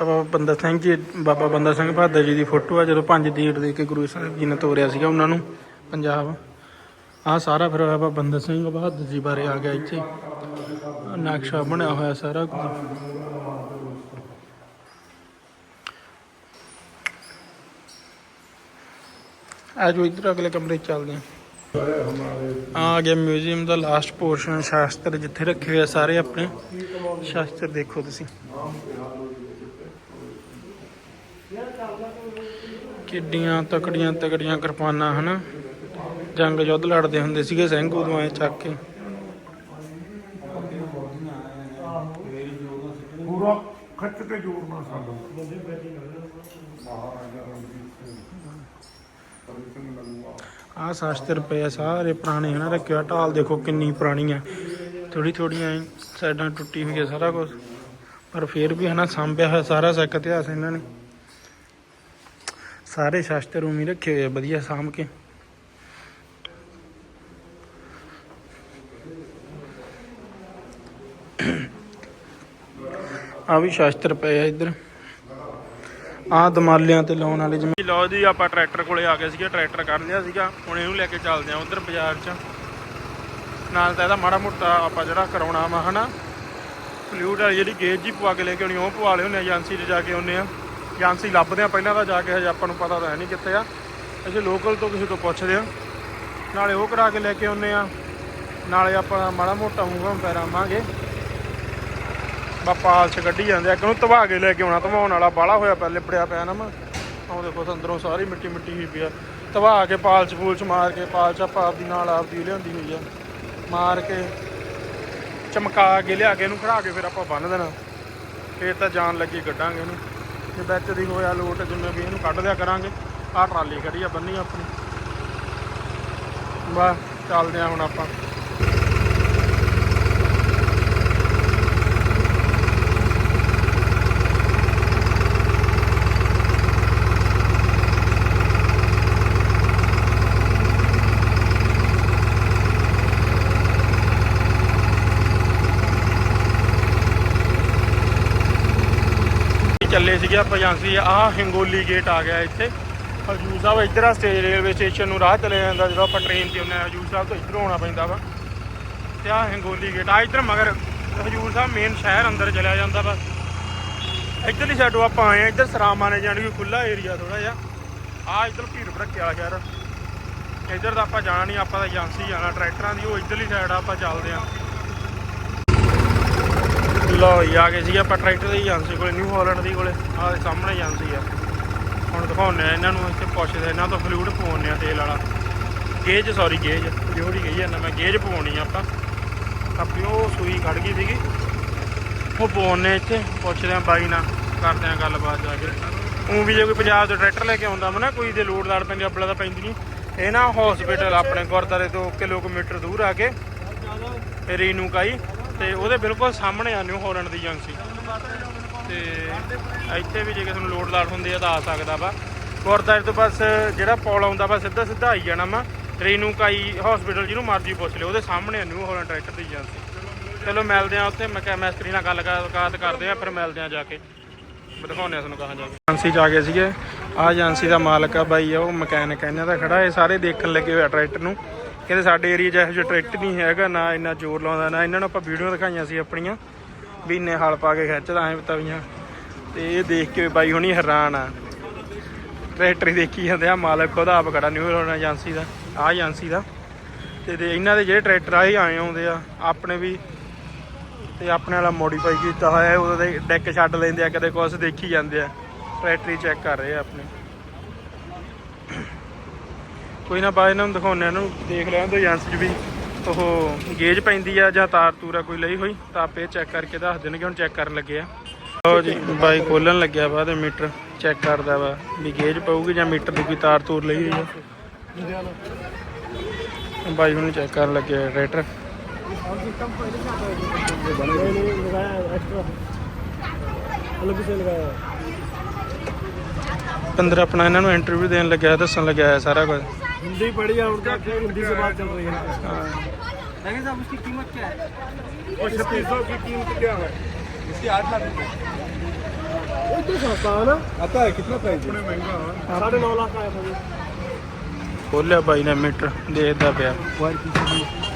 ਬਾਬਾ ਬੰਦਾ ਸਿੰਘ ਜੀ, ਬਾਬਾ ਬੰਦਾ ਸਿੰਘ ਬਹਾਦਰ ਜੀ ਦੀ ਫੋਟੋ ਆ, ਜਦੋਂ ਪੰਜ ਦੀੜ ਦੇ ਕੇ ਗੁਰੂ ਸਾਹਿਬ ਜੀ ਨੇ ਤੋਰਿਆ ਸੀਗਾ ਉਹਨਾਂ ਨੂੰ, ਪੰਜਾਬ। ਆ ਸਾਰਾ ਫਿਰ ਬਾਬਾ ਬੰਦਾ ਸਿੰਘ ਬਹਾਦਰ ਜੀ ਬਾਰੇ ਆ ਗਿਆ ਇੱਥੇ। ਆਹ ਨਕਸ਼ਾ ਬਣਿਆ ਹੋਇਆ ਸਾਰਾ ਕੁਝ। ਆ ਜੋ ਇੱਧਰ, ਅਗਲੇ ਕਮਰੇ ਚੱਲਦੇ ਹਾਂ। ਆ ਗਿਆ ਮਿਊਜ਼ੀਅਮ ਦਾ ਲਾਸਟ ਪੋਰਸ਼ਨ ਸ਼ਾਸਤਰ ਜਿੱਥੇ ਰੱਖੇ ਹੋਏ ਆ ਸਾਰੇ ਆਪਣੇ। ਸ਼ਾਸਤਰ ਦੇਖੋ ਤੁਸੀਂ। ਕਿੱਡੀਆਂ ਤਕੜੀਆਂ ਤਕੜੀਆਂ ਕਿਰਪਾਨਾਂ ਹਨਾ? ਜੰਗ ਯੁੱਧ ਲੜਦੇ ਹੁੰਦੇ ਸੀਗੇ ਸਿੰਘ ਉਦੋਂ ਐ ਚੱਕ ਕੇ। ਪੂਰਾ ਖੱਚ ਜੋੜਨਾ ਆਹ ਸ਼ਾਸਤਰ ਪਏ ਆ ਸਾਰੇ ਪੁਰਾਣੇ ਹਨਾ? ਰੱਖਿਆ ਢਾਲ ਦੇਖੋ ਕਿੰਨੀ ਪੁਰਾਣੀ ਆ। ਥੋੜੀ ਥੋੜੀਆਂ ਸਾਈਡਾਂ ਟੁੱਟੀ ਹੋਈ ਆ ਸਾਰਾ ਕੁਝ ਪਰ ਫਿਰ ਵੀ ਹਨਾ ਸਾਂਭਿਆ ਹੋਇਆ ਸਾਰਾ ਸਿੱਖ ਇਤਿਹਾਸ ਇਹਨਾਂ ਨੇ। ਸਾਰੇ ਸ਼ਾਸਤਰ ਉਮੀ ਰੱਖੇ ਹੋਏ ਆ, ਵਧੀਆ ਸਾਂਭ ਕੇ। ਆ ਵੀ ਸ਼ਾਸਤਰ ਪਏ ਆ ਇੱਧਰ। ਆ ਦਮਾਲਿਆਂ ਤੇ ਲਾਉਣ ਵਾਲੇ ਜਿਵੇਂ ਲਓ ਜੀ, ਆਪਾਂ ਟਰੈਕਟਰ ਕੋਲੇ ਆ ਗਏ ਸੀਗੇ, ਟਰੈਕਟਰ ਕਰ ਲਿਆ ਸੀਗਾ। ਹੁਣ ਇਹਨੂੰ ਲੈ ਕੇ ਚੱਲਦੇ ਆ ਉਧਰ ਬਾਜ਼ਾਰ 'ਚ। ਨਾਲ ਤਾਂ ਇਹਦਾ ਮਾੜਾ ਮੋਟਾ ਆਪਾਂ ਜਿਹੜਾ ਕਰਾਉਣਾ ਵਾ, ਹਨਾ? ਫਲੂਡ ਵਾਲੀ ਜਿਹੜੀ ਗੇਜ ਜੀ ਪਵਾ ਕੇ ਲੈ ਕੇ ਆਉਣੀ ਉਹ ਪਵਾ ਲਿਓ ਨੇ ਏਜੰਸੀ 'ਚ ਜਾ ਕੇ ਆਉਨੇ ਆ। ਏਜੰਸੀ ਲੱਭਦੇ ਆ, ਪਹਿਲਾਂ ਤਾਂ ਜਾ ਕੇ ਹਜੇ ਆਪਾਂ ਨੂੰ ਪਤਾ ਤਾਂ ਹੈ ਨਹੀਂ ਕਿੱਥੇ ਆ। ਅਸੀਂ ਲੋਕਲ ਤੋਂ ਕਿਸੇ ਤੋਂ ਪੁੱਛਦੇ ਆ। ਨਾਲੇ ਉਹ ਕਰਾ ਕੇ ਲੈ ਕੇ ਆਉਨੇ ਆ। ਨਾਲੇ ਆਪਾਂ ਮਾੜਾ ਮੋਟਾ ਉਂਗਾਂ ਪੈਰਾਵਾਂਗੇ ਬਾਪਾ ਚ ਕੱਢੀ ਜਾਂਦੇ ਆ। ਕਿ ਉਹਨੂੰ ਧਵਾ ਕੇ ਲੈ ਕੇ ਆਉਣਾ ਧਵਾਉਣ ਵਾਲਾ ਬਾਲਾ ਹੋਇਆ ਪਿਆ, ਲਿਬੜਿਆ ਪਿਆ ਨਾ ਮੈਂ ਆਹ ਦੇਖੋ, ਅੰਦਰੋਂ ਸਾਰੀ ਮਿੱਟੀ ਮਿੱਟੀ ਹੋਈ ਪਿਆ ਧਵਾ ਕੇ ਪਾਲਚ ਪੂਲਚ ਮਾਰ ਕੇ ਪਾਲਚ ਆਪਾਂ ਆਪਦੀ ਨਾਲ ਆਪਦੀ ਲਿਆਂਦੀ ਹੋਈ ਆ। ਮਾਰ ਕੇ, ਚਮਕਾ ਕੇ ਲਿਆ ਕੇ ਇਹਨੂੰ ਖੜਾ ਕੇ ਫਿਰ ਆਪਾਂ ਬੰਨ ਦੇਣਾ। ਫੇਰ ਤਾਂ ਜਾਣ ਲੱਗੀ ਕੱਢਾਂਗੇ ਇਹਨੂੰ ਜੇ ਵਿੱਚ ਦੀ ਹੋਇਆ, ਲੋਟ ਜਿਵੇਂ ਵੀ ਇਹਨੂੰ ਕੱਢ ਲਿਆ ਕਰਾਂਗੇ। ਆਹ ਟਰਾਲੀ ਖੜੀ ਆ, ਬੰਨੀ ਆਪਣੀ। ਬਾ ਚੱਲਦੇ ਆ ਹੁਣ ਆਪਾਂ। ਚੱਲੇ ਸੀਗੇ ਆਪਾਂ ਏਜੰਸੀ ਆਹ ਹਿੰਗੋਲੀ ਗੇਟ ਆ ਗਿਆ ਇੱਥੇ। ਹਜੂਰ ਸਾਹਿਬ ਇੱਧਰ ਆ ਸਟੇਜ ਰੇਲਵੇ ਸਟੇਸ਼ਨ ਨੂੰ ਰਾਹ ਚਲੇ ਜਾਂਦਾ, ਜਦੋਂ ਆਪਾਂ ਟ੍ਰੇਨ ਤੇ ਆਉਂਦੇ ਆ ਹਜੂਰ ਸਾਹਿਬ ਤੋਂ ਇੱਧਰੋਂ ਆਉਣਾ ਪੈਂਦਾ ਵਾ। ਤੇ ਆਹ ਹਿੰਗੋਲੀ ਗੇਟ ਆ ਇੱਧਰ ਮਗਰ, ਹਜੂਰ ਸਾਹਿਬ ਮੇਨ ਸ਼ਹਿਰ ਅੰਦਰ ਚਲਿਆ ਜਾਂਦਾ ਵਾ। ਇੱਧਰਲੀ ਸਾਈਡੋਂ ਆਪਾਂ ਆਏ ਆ ਇੱਧਰ ਸਰਾਮਾ ਨੇ ਜਾਣੀ ਕਿ ਖੁੱਲਾ ਏਰੀਆ ਥੋੜਾ ਜਿਹਾ। ਆ ਇੱਧਰ ਭੀੜ ਭੜੱਕੇ ਵਾਲਾ ਸ਼ਹਿਰ ਇੱਧਰ ਤਾਂ ਆਪਾਂ ਜਾਣਾ ਨਹੀਂ ਆਪਾਂ ਤਾਂ ਏਜੰਸੀ ਜਾਣਾ, ਟਰੈਕਟਰਾਂ ਦੀ, ਉਹ ਇੱਧਰਲੀ ਸਾਈਡ ਆਪਾਂ ਚੱਲਦੇ ਆ ਲਓ ਜੀ, ਆ ਗਏ ਸੀ ਆਪਾਂ ਟਰੈਕਟਰ ਦੀ ਏਜੰਸੀ ਕੋਲੇ ਨਿਊ ਹਾਲੈਂਡ ਦੀ ਕੋਲੇ। ਆਹ ਦੇ ਸਾਹਮਣੇ ਏਜੰਸੀ ਆ। ਹੁਣ ਦਿਖਾਉਂਦੇ ਆ ਇਹਨਾਂ ਨੂੰ, ਇੱਥੇ ਪੁੱਛਦੇ ਇਹਨਾਂ ਤੋਂ ਫਲੂਇਡ ਪਵਾਉਂਦੇ ਆ ਤੇਲ ਵਾਲਾ। Gauge sorry gauge. ਜਿਹੜੀ ਗਈ ਜਾਂਦਾ ਮੈਂ ਗੇਜ ਪਵਾਉਣੀ ਆ ਆਪਾਂ। ਆਪਣੀ ਉਹ ਸੂਈ ਖੜ ਗਈ ਸੀਗੀ। ਉਹ ਪਵਾਉਂਦੇ ਇੱਥੇ, ਪੁੱਛਦੇ ਆ ਬਾਈ ਨਾਲ, ਕਰਦੇ ਆ ਗੱਲਬਾਤ ਜਾ ਕੇ। ਉਹ ਵੀ ਜੇ ਕੋਈ ਪੰਜਾਬ ਤੋਂ ਟਰੈਕਟਰ ਲੈ ਕੇ ਆਉਂਦਾ ਵਾ ਨਾ, ਕੋਈ ਦੇ ਲੋਡ ਲਾੜ ਪੈਂਦੀ ਅੱਬਲਾ ਤਾਂ ਪੈਂਦੀ ਨਹੀਂ ਇਹ ਨਾ ਹਸਪੀਟਲ ਆਪਣੇ ਗੁਰਦਾਰੇ ਤੋਂ ਕਿਲੋਮੀਟਰ ਦੂਰ ਆ ਕੇ, ਰੀਨੂ ਕਾਈ। ਤੇ ਉਹਦੇ ਬਿਲਕੁਲ ਸਾਹਮਣੇ ਆ ਨਿਊ ਹਾਲੈਂਡ ਦੀ ਏਜੰਸੀ ਤੇ ਇੱਥੇ ਵੀ ਜੇ ਕਿਸੇ ਨੂੰ ਲੋਡ ਲਾਟ ਹੁੰਦੀ ਆ ਤਾਂ ਆ ਸਕਦਾ ਵਾ। ਗੁਰਦਾਰੇ ਤੋਂ ਬਸ ਜਿਹੜਾ ਪੌਲ ਆਉਂਦਾ ਵਾ, ਸਿੱਧਾ ਸਿੱਧਾ ਆਈ ਜਾਣਾ ਵਾ। ਰੀਨੂ ਕਾਈ ਹਸਪੀਟਲ ਜਿਹਨੂੰ ਮਰਜ਼ੀ ਪੁੱਛ ਲਿਓ, ਉਹਦੇ ਸਾਹਮਣੇ ਆ ਨਿਊ ਹਾਲੈਂਡ ਟਰੈਕਟਰ ਦੀ ਏਜੰਸੀ ਚਲੋ ਮਿਲਦੇ ਆ ਉੱਥੇ, ਮੈਂ ਕੈਮਿਸਟਰੀ ਨਾਲ ਗੱਲ ਕਾਤ ਕਰਦੇ ਆ, ਫਿਰ ਮਿਲਦੇ ਆ ਜਾ ਕੇ। ਦਿਖਾਉਂਦੇ ਆ ਤੁਹਾਨੂੰ ਕਹਾਂ ਜਾ ਕੇ। ਏਜੰਸੀ ਚ ਆ ਗਏ ਸੀਗੇ। ਆ ਏਜੰਸੀ ਦਾ ਮਾਲਕ ਆ ਬਾਈ, ਉਹ ਮਕੈਨਿਕ ਇਹਨਾਂ ਦਾ ਖੜਾ, ਇਹ ਸਾਰੇ ਦੇਖਣ ਲੱਗੇ ਹੋਇਆ ਟਰੈਕਟਰ ਨੂੰ। ਕਹਿੰਦੇ ਸਾਡੇ ਏਰੀਆ 'ਚ ਇਹੋ ਜਿਹਾ ਟਰੈਕਟਰ ਨਹੀਂ ਹੈਗਾ, ਨਾ ਇੰਨਾ ਜ਼ੋਰ ਲਾਉਂਦਾ, ਨਾ ਇਹਨਾਂ ਨੂੰ ਆਪਾਂ ਵੀਡੀਓ ਦਿਖਾਈਆਂ ਸੀ ਆਪਣੀਆਂ, ਵੀ ਇੰਨੇ ਹਲ ਪਾ ਕੇ ਖਿੱਚਦਾ ਐ ਤਵੀਆਂ। ਤੇ ਇਹ ਦੇਖ ਕੇ ਬਾਈ ਹੁਣੀ ਹੈਰਾਨ ਆ। ਟਰੈਕਟਰ ਦੇਖੀ ਜਾਂਦੇ ਆ, ਮਾਲਕ ਉਹਦਾ ਆਪ ਖੜਾ ਨਿਊ ਹਾਲੈਂਡ ਏਜੰਸੀ ਦਾ, ਆ ਏਜੰਸੀ ਦਾ। ਤੇ ਇਹਨਾਂ ਦੇ ਜਿਹੜੇ ਟਰੈਕਟਰ ਆ ਆਏ ਆਏ ਆਉਂਦੇ ਆ, ਆਪਣੇ ਵੀ। ਤੇ ਆਪਣੇ ਵਾਲਾ ਮੋਡੀਫਾਈ ਕੀਤਾ ਹੋਇਆ ਉਹਦੇ ਡੈਕ ਛੱਡ ਲੈਂਦੇ ਆ, ਕਦੇ ਕੁਛ ਦੇਖੀ ਜਾਂਦੇ ਆ। ਟਰੈਕਟਰੀ ਚੈੱਕ ਕਰ ਰਹੇ ਆ ਆਪਣੇ। ਕੋਈ ਨਾ ਬਾਅਦ ਇਹਨਾਂ ਨੂੰ ਇਹਨਾਂ ਨੂੰ ਦੇਖ ਲੈਣ ਤੋਂ ਏਜੰਸੀ 'ਚ ਵੀ ਉਹ ਗੇਜ ਪੈਂਦੀ ਆ ਜਾਂ ਤਾਰ ਤੂਰਾ ਕੋਈ ਲਈ ਹੋਈ, ਤਾਂ ਆਪੇ ਚੈੱਕ ਕਰਕੇ ਦੱਸ ਦੇਣਗੇ, ਹੁਣ ਚੈੱਕ ਕਰਨ ਲੱਗੇ ਆ। ਲਓ ਜੀ, ਬਾਈ ਖੋਲਣ ਲੱਗਿਆ ਵਾ ਮੀਟਰ ਚੈੱਕ ਕਰਦਾ ਵਾ ਵੀ ਗੇਜ ਪਊਗੀ ਜਾਂ ਮੀਟਰ ਦੀ ਕੋਈ ਤਾਰ ਤੂਰ ਲਈ ਹੋਈ ਆ। ਬਾਈ ਹੁਣ ਚੈੱਕ ਕਰਨ ਲੱਗੇ ਰੇਟਰ ਪੰਦਰ ਆਪਣਾ ਇਹਨਾਂ ਨੂੰ ਇੰਟਰਵਿਊ ਦੇਣ ਲੱਗਿਆ, ਦੱਸਣ ਲੱਗਿਆ ਸਾਰਾ ਕੁਝ। हिंदी पढ़ी है उनका हिंदी से बात चल रही है लेकिन साहब उसकी कीमत क्या है और छत्तीस सौ की कीमत क्या है उसकी आठ लाख रुपये तो सस्ता है ना आता है कितना प्राइस महंगा साढ़े नौ लाख का है खोलिਆ भाई ने मीटर देखता पाया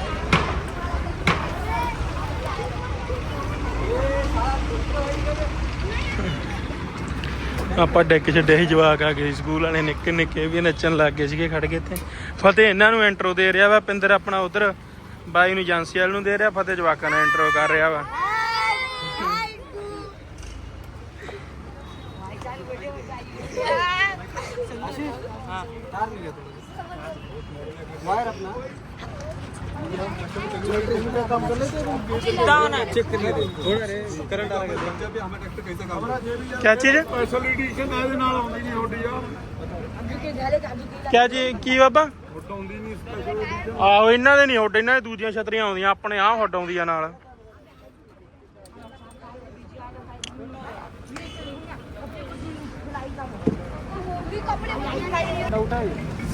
ਆਪਾਂ ਡੈਕ 'ਚ ਡੇ ਜਵਾਕ ਆ ਗਏ ਸਕੂਲ ਵਾਲੇ ਨਿੱਕੇ ਨਿੱਕੇ ਵੀ ਨੱਚਣ ਲੱਗ ਗਏ ਸੀਗੇ ਖੜ ਕੇ ਇੱਥੇ। ਫਤਿਹ ਇਹਨਾਂ ਨੂੰ ਇੰਟਰੋ ਦੇ ਰਿਹਾ ਵਾ, ਪਿੰਦਰ ਆਪਣਾ ਉਧਰ, ਬਾਈ ਨੂੰ ਏਜੰਸੀ ਵਾਲ ਨੂੰ ਦੇ ਰਿਹਾ, ਫਤਿਹ ਜਵਾਕਾਂ ਨੂੰ ਇੰਟਰੋ ਕਰ ਰਿਹਾ ਵਾ। ਕਿਆ ਚੀਜ਼? ਸਪੈਸ਼ਲ ਐਡੀਸ਼ਨ ਇਹਦੇ ਨਾਲ ਆਉਂਦੀ ਨਹੀਂ ਹੋਡੀ ਆ ਕਿਆ ਜੀ ਕੀ ਬਾਬਾ? ਹੁੱਡ ਆਉਂਦੀ ਨਹੀਂ ਸਪੈਸ਼ਲ ਐਡੀਸ਼ਨ ਆਹੋ ਇਹਨਾਂ ਦੇ ਨਹੀਂ ਹੁੱਡ ਇਹਨਾਂ ਦੇ ਦੂਜੀਆਂ ਛਤਰੀਆਂ ਆਉਂਦੀਆਂ ਆਪਣੇ ਆਹ ਹੁੱਡ ਆਉਂਦੀ ਆ ਨਾਲ। ਡਾਊਟ ਆ।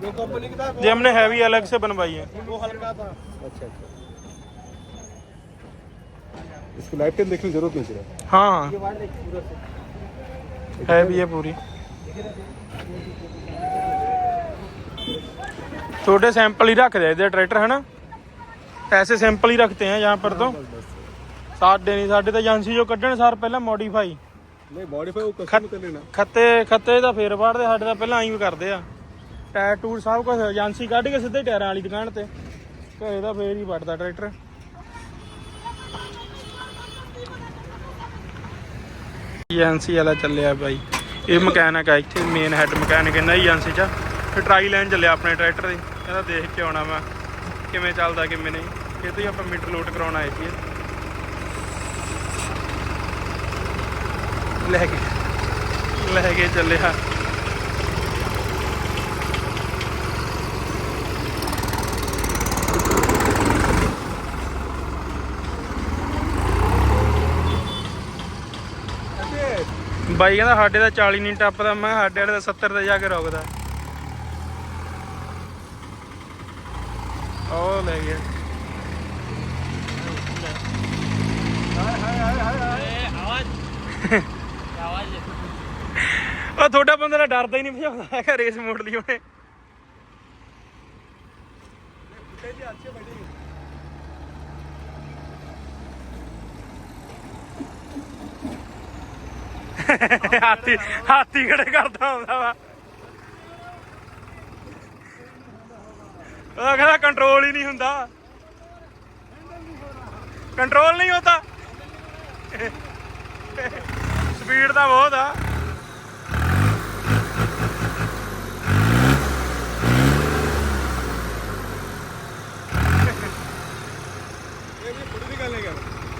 जो कंपनी का था ये हमने हैवी अलग से बनवाई है वो हल्का था अच्छा अच्छा इसको लाइफ टाइम देखने की जरूरत नहीं सिर्फ हाँ हाँ ये वायर देखिए पूरा से हैवी है पूरी छोटे सैंपल ही रख दे इधर ट्रैक्टर है ना ऐसे सैंपल ही रखते हैं यहाँ पर तो ਸਾਡੇ ਨਹੀਂ ਸਾਡੇ ਤਾਂ ਏਜੰਸੀ ਜੋ ਕੱਢਣ ਸਾਰ ਪਹਿਲਾਂ ਮੋਡੀਫਾਈ नहीं मॉडिफाई वो कस्टम कर लेना ਖੱਤੇ ਖੱਤੇ ਦਾ ਫੇਰ ਵਾੜਦੇ ਸਾਡੇ ਤਾਂ ਪਹਿਲਾਂ ਐਂ ਵੀ ਕਰਦੇ ਆ ਟਾਇਰ ਟੂਰ ਸਭ ਕੁਝ ਏਜੰਸੀ ਕੱਢ ਕੇ ਸਿੱਧੇ ਟਾਇਰਾਂ ਵਾਲੀ ਦੁਕਾਨ ਤੇ। ਘਰੇ ਦਾ ਫੇਰ ਹੀ ਵੱਢਦਾ ਟਰੈਕਟਰ। ਏਜੰਸੀ ਵਾਲਾ ਚੱਲਿਆ ਬਾਈ। ਇਹ ਮਕੈਨਿਕ ਆ, ਇੱਥੇ ਮੇਨ ਹੈੱਡ ਮਕੈਨਿਕ ਇਹਨਾਂ ਏਜੰਸੀ 'ਚ। ਫਿਰ ਟਰਾਈ ਲੈਣ ਚੱਲਿਆ ਆਪਣੇ ਟਰੈਕਟਰ ਦੀ। ਕਹਿੰਦਾ ਦੇਖ ਕੇ ਆਉਣਾ ਮੈਂ, ਕਿਵੇਂ ਚੱਲਦਾ, ਕਿਵੇਂ ਨਹੀਂ। ਇਹ ਤੋਂ ਹੀ ਆਪਾਂ ਮੀਟਰ ਲੋਟ ਕਰਾਉਣ ਆਏ ਸੀ ਲੈ ਕੇ ਲੈ ਕੇ ਚੱਲਿਆ। ਬਾਈ ਕਹਿੰਦਾ ਸਾਡੇ ਦਾ 40 ਨਹੀਂ ਟੱਪਦਾ, ਮੈਂ ਸਾਡੇ ਵਾਲੇ ਦਾ 70 ਤੇ ਜਾ ਕੇ ਰੁਕਦਾ। ਉਹ ਲੈ ਗਿਆ। ਉਹ ਤੁਹਾਡਾ ਬੰਦਾ ਤਾਂ ਡਰਦਾ ਹੀ ਨਹੀਂ ਭਜਾਉਂਦਾ ਹੈਗਾ ਰੇਸ ਮੋੜ ਲਈ ਉਹਨੇ। ਹਾਥੀ ਹਾਥੀ ਖੜੇ ਕਰਦਾ ਆਉਂਦਾ ਵਾ। ਉਹ ਕਹਿੰਦਾ ਕੰਟਰੋਲ ਹੀ ਨਹੀਂ ਹੁੰਦਾ। ਕੰਟਰੋਲ ਨਹੀਂ ਹੁੰਦਾ। ਸਪੀਡ ਤਾਂ ਬਹੁਤ ਆ।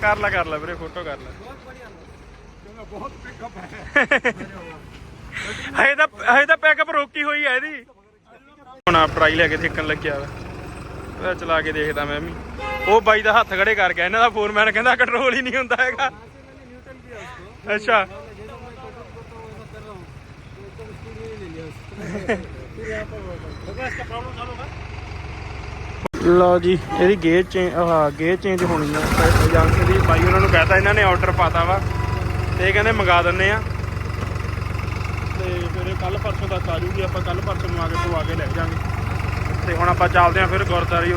ਕਰ ਲੈ ਕਰ ਲੈ ਵੀਰੇ ਫੋਟੋ ਕਰ ਲੈ। ਹਜੇ ਤਾਂ ਹਜੇ ਤਾਂ ਪਿਕਅਪ ਹੋਈ ਹੈ ਇਹਦੀ। ਹੁਣ ਆ ਟਰਾਈ ਲੈ ਕੇ ਦੇਖਣ ਲੱਗਿਆ ਵਾ। ਚਲਾ ਕੇ ਦੇਖਦਾ ਮੈਂ ਵੀ। ਉਹ ਬਾਈ ਦਾ ਹੱਥ ਖੜੇ ਕਰ ਗਿਆ ਇਹਨਾਂ ਦਾ ਫੋਰਮੈਨ ਕਹਿੰਦਾ ਕੰਟਰੋਲ ਹੀ ਨਹੀਂ ਹੁੰਦਾ ਹੈਗਾ। ਅੱਛਾ। ਲਓ ਜੀ, ਇਹਦੀ ਗੇਅਰ ਚੇਂਜ ਆਹ ਗੇਅਰ ਚੇਂਜ ਹੋਣੀ ਆ। ਏਜੰਸੀ ਦੀ ਬਾਈ ਉਹਨਾਂ ਨੂੰ ਕਹਤਾ ਇਹਨਾਂ ਨੇ ਆਰਡਰ ਪਾਤਾ ਵਾ। ਤੇ ਇਹ ਕਹਿੰਦੇ ਮੰਗਾ ਦਿੰਨੇ ਆ। ਤੇ ਫਿਰ ਕੱਲ ਪਰਸੋਂ ਤੱਕ ਆ ਜੂਗੀ ਆਪਾਂ ਕੱਲ ਪਰਸੋਂ ਨੂੰ ਆ ਕੇ ਪਵਾ ਕੇ ਲੈ ਜਾਾਂਗੇ। ਤੇ ਹੁਣ ਆਪਾਂ ਚੱਲਦੇ ਆਂ ਫਿਰ ਗੁਰਦਾਰੀ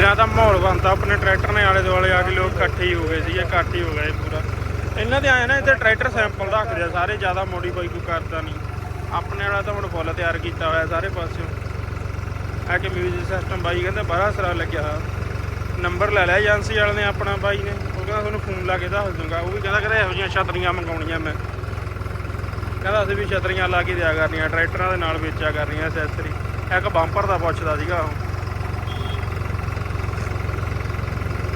ਇਹਦਾ ਤਾਂ ਮਾਹੌਲ ਬਣਦਾ, ਆਪਣੇ ਟਰੈਕਟਰ ਨੇ ਆਲੇ ਦੁਆਲੇ ਆ ਕੇ ਲੋਕ ਇਕੱਠੇ ਹੀ ਹੋ ਗਏ ਸੀਗੇ, ਇਕੱਠ ਹੀ ਹੋ ਗਏ ਪੂਰਾ। ਇਹਨਾਂ ਦੇ ਆਏ ਨਾ, ਇੱਥੇ ਟਰੈਕਟਰ ਸੈਂਪਲ ਰੱਖਦੇ ਆ ਸਾਰੇ, ਜ਼ਿਆਦਾ ਮੋਡੀਫਾਈ ਕੋਈ ਕਰਦਾ ਨਹੀਂ। ਆਪਣੇ ਵਾਲਾ ਤਾਂ ਹੁਣ ਫੁੱਲ ਤਿਆਰ ਕੀਤਾ ਹੋਇਆ ਸਾਰੇ ਪਾਸਿਓਂ। ਆ ਕੇ ਮਿਊਜ਼ਿਕ ਸਿਸਟਮ ਬਾਈ ਕਹਿੰਦਾ ਬੜਾ ਸਰਾ ਲੱਗਿਆ ਹੋਇਆ। ਨੰਬਰ ਲੈ ਲਿਆ ਏਜੰਸੀ ਵਾਲੇ ਨੇ ਆਪਣਾ ਬਾਈ ਨੇ। ਉਹ ਕਹਿੰਦਾ ਤੁਹਾਨੂੰ ਫੋਨ ਲਾ ਕੇ ਦੱਸ ਦੂੰਗਾ। ਉਹ ਵੀ ਕਹਿੰਦਾ ਕਹਿੰਦਾ ਇਹੋ ਜਿਹੀਆਂ ਛਤਰੀਆਂ ਮੰਗਾਉਣੀਆਂ ਮੈਂ। ਕਹਿੰਦਾ ਅਸੀਂ ਵੀ ਛਤਰੀਆਂ ਲਾ ਕੇ ਦਿਆ ਕਰਨੀਆਂ, ਟਰੈਕਟਰਾਂ ਦੇ ਨਾਲ ਵੇਚਿਆ ਕਰਨੀਆਂ ਐਸੈਸਰੀ ਇੱਕ ਬੰਪਰ ਦਾ ਪੁੱਛਦਾ ਸੀਗਾ ਉਹ।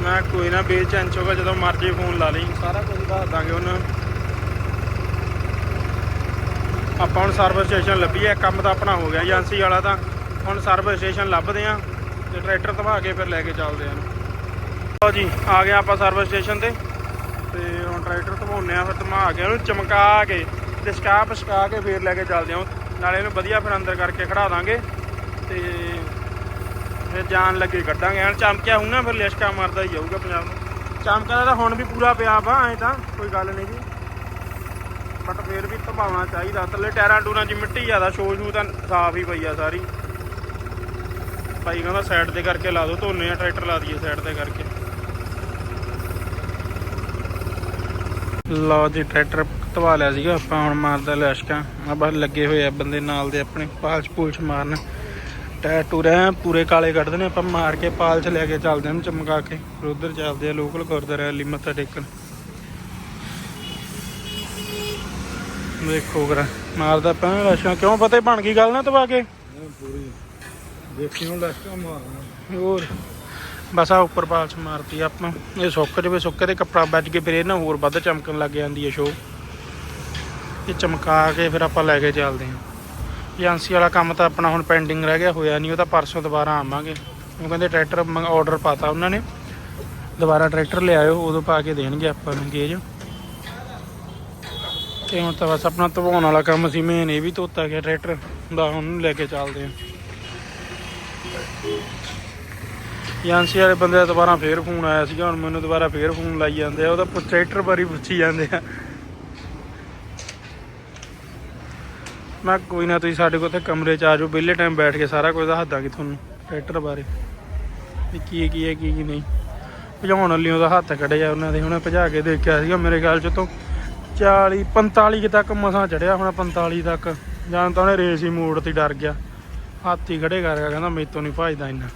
ਮੈਂ ਕੋਈ ਨਾ ਬੇਚੈਂਚ ਹੋਗਾ ਜਦੋਂ ਮਰਜ਼ੀ ਫੋਨ ਲਾ ਲਈ। ਸਾਰਾ ਕੁਝ ਦੱਸ ਦਾਂਗੇ ਉਹਨਾਂ। ਆਪਾਂ ਹੁਣ ਸਰਵਿਸ ਸਟੇਸ਼ਨ ਲੱਭੀਏ, ਕੰਮ ਤਾਂ ਆਪਣਾ ਹੋ ਗਿਆ, ਏਜੰਸੀ ਵਾਲਾ ਤਾਂ। ਹੁਣ ਸਰਵਿਸ ਸਟੇਸ਼ਨ ਲੱਭਦੇ ਆ ਤੇ ਟਰੈਕਟਰ ਧਵਾ ਕੇ ਫਿਰ ਲੈ ਕੇ ਚੱਲਦੇ ਆ। ਲਓ ਜੀ, ਆ ਗਏ ਆਪਾਂ ਸਰਵਿਸ ਸਟੇਸ਼ਨ ਤੇ। ਤੇ ਹੁਣ ਟਰੈਕਟਰ ਧਵਾਉਨੇ ਆ, ਫਿਰ ਧਮਾ ਕੇ ਉਹਨੂੰ ਚਮਕਾ ਕੇ ਤੇ ਸਕਾਪ ਸਕਾ ਕੇ ਫਿਰ ਲੈ ਕੇ ਚੱਲਦੇ ਆ। ਨਾਲੇ ਇਹਨੂੰ ਵਧੀਆ ਫਿਰ ਅੰਦਰ ਕਰਕੇ ਖੜਾ ਦਾਂਗੇ। ਤੇ ਫਿਰ ਜਾਣ ਲੱਗੇ, ਕੱਢਾਂਗੇ। ਐਨ ਚਮਕਿਆ ਹੋਊ ਨਾ, ਫਿਰ ਲਿਸ਼ਕਾ ਮਾਰਦਾ ਹੀ ਜਾਊਗਾ ਪੰਜਾਬ ਨੂੰ। ਚਮਕਦਾ ਤਾਂ ਹੁਣ ਵੀ ਪੂਰਾ ਪਿਆ ਵਾ ਐ ਤਾਂ ਕੋਈ ਗੱਲ ਨਹੀਂ ਜੀ। ਬਟ ਫਿਰ ਵੀ ਧਵਾਉਣਾ ਚਾਹੀਦਾ, ਥੱਲੇ ਟਾਇਰਾਂ ਟੂਰਾਂ 'ਚ ਮਿੱਟੀ ਜ਼ਿਆਦਾ ਸ਼ੋ ਸ਼ੂ ਤਾਂ ਸਾਫ਼ ਹੀ ਪਈ ਆ ਸਾਰੀ। ਭਾਈ ਕਹਿੰਦਾ ਸਾਈਡ ਤੇ ਕਰਕੇ ਲਾ ਦਿਓ ਧੋਨੇ ਆ, ਟਰੈਕਟਰ ਲਾ ਦਈਏ ਸਾਈਡ ਤੇ ਕਰਕੇ। ਲਓ ਜੀ, ਟਰੈਕਟਰ ਧਵਾ ਲਿਆ ਸੀਗਾ, ਆਪਾਂ ਹੁਣ ਮਾਰਦਾ ਲਿਸ਼ਕਾ। ਆ ਬਸ ਲੱਗੇ ਹੋਏ ਆ ਬੰਦੇ ਨਾਲ ਦੇ ਆਪਣੇ ਪਾਲਚ ਪੂਲਚ ਮਾਰਨ। ਟੈਟੂ ਰਹਿ ਪੂਰੇ ਕਾਲੇ ਕੱਢਦੇ ਨੇ ਆਪਾਂ ਮਾਰ ਕੇ ਪਾਲ ਚ ਲੈ ਕੇ ਚੱਲਦੇ ਹਾਂ ਚਮਕਾ ਕੇ। ਫਿਰ ਉਧਰ ਚੱਲਦੇ ਆ ਲੋਕਲ ਗੁਰਦੁਆਰਾ ਲਈ ਮੱਥਾ ਟੇਕਣ। ਦੇਖੋ ਕਰਾ ਮਾਰਦਾ ਪਾ ਰਸ਼ਾ ਕਿਉਂ ਪਤਾ ਬਣ ਗਈ ਗੱਲ ਨਾ ਤਵਾ ਕੇ? ਦੇਖੀ ਹੁਣ ਲੱਗਾ ਮਾਰਨਾ? ਹੋਰ ਬਸ ਆ ਉੱਪਰ ਪਾਲ ਚ ਮਾਰਤੀ ਆਪਾਂ। ਇਹ ਸੁੱਕ ਜਵੇ ਸੁੱਕੇ ਤੇ ਕੱਪੜਾ ਵੱਜ ਕੇ ਫਿਰ ਇਹਨਾਂ ਹੋਰ ਵੱਧ ਚਮਕਣ ਲੱਗ ਜਾਂਦੀ ਹੈ ਸ਼ੋ ਇਹ ਚਮਕਾ ਕੇ ਫਿਰ ਆਪਾਂ ਲੈ ਕੇ ਚੱਲਦੇ ਹਾਂ। ਏਜੰਸੀ ਵਾਲਾ ਕੰਮ ਤਾਂ ਆਪਣਾ ਹੁਣ ਪੈਂਡਿੰਗ ਰਹਿ ਗਿਆ, ਹੋਇਆ ਨਹੀਂ, ਉਹ ਤਾਂ ਪਰਸੋਂ ਦੁਬਾਰਾ ਆਵਾਂਗੇ। ਉਹ ਕਹਿੰਦੇ ਟਰੈਕਟਰ ਆਰਡਰ ਪਾਤਾ ਉਹਨਾਂ ਨੇ। ਦੁਬਾਰਾ ਟਰੈਕਟਰ ਲਿਆਇਓ ਉਦੋਂ ਪਾ ਕੇ ਦੇਣਗੇ ਆਪਾਂ ਨੂੰ ਗੇਜ। ਤੇ ਹੁਣ ਤਾਂ ਬਸ ਆਪਣਾ ਧਵਾਉਣ ਵਾਲਾ ਕੰਮ ਸੀ ਮੇਨ ਇਹ ਵੀ ਧੋਤਾ ਗਿਆ ਟਰੈਕਟਰ ਦਾ ਹੁਣ ਲੈ ਕੇ ਚੱਲਦੇ ਹਾਂ ਏਜੰਸੀ ਵਾਲੇ ਬੰਦੇ ਦਾ ਦੁਬਾਰਾ ਫੇਰ ਫੋਨ ਆਇਆ ਸੀਗਾ, ਹੁਣ ਮੈਨੂੰ ਦੁਬਾਰਾ ਫੇਰ ਫੋਨ ਲਾਈ ਜਾਂਦੇ ਆ ਉਹਦਾ ਪੁੱਛ- ਟਰੈਕਟਰ ਬਾਰੇ ਪੁੱਛੀ ਜਾਂਦੇ ਆ। ਮੈਂ ਕਿਹਾ ਕੋਈ ਨਾ ਤੁਸੀਂ ਸਾਡੇ ਕੋਲ ਤੇ ਕਮਰੇ 'ਚ ਆ ਜਾਓ, ਵਿਹਲੇ ਟਾਈਮ ਬੈਠ ਕੇ ਸਾਰਾ ਕੁਝ ਦੱਸ ਦਾਂਗੇ ਤੁਹਾਨੂੰ ਟਰੈਕਟਰ ਬਾਰੇ। ਵੀ ਕੀ ਕੀ ਹੈ, ਕੀ ਕੀ ਨਹੀਂ। ਭਜਾਉਣ ਵਾਲੀ ਉਹਦਾ ਹੱਥ ਕੱਢਿਆ ਉਹਨਾਂ ਦੇ, ਹੁਣੇ ਭਜਾ ਕੇ ਦੇਖਿਆ ਸੀਗਾ ਮੇਰੇ ਖਿਆਲ 'ਚ ਤੋਂ 40 45 ਤੱਕ ਮਸਾਂ ਚੜਿਆ ਹੁਣ 45 ਤੱਕ। ਜਾਂ ਤਾਂ ਉਹਨੇ ਰੇਸ ਹੀ ਮੋੜ ਤੇ, ਡਰ ਗਿਆ। ਹੱਥ ਹੀ ਖੜੇ ਕਰ ਗਿਆ, ਕਹਿੰਦਾ ਮੇਤੋਂ ਨਹੀਂ ਭਜਦਾ ਇੰਨਾ।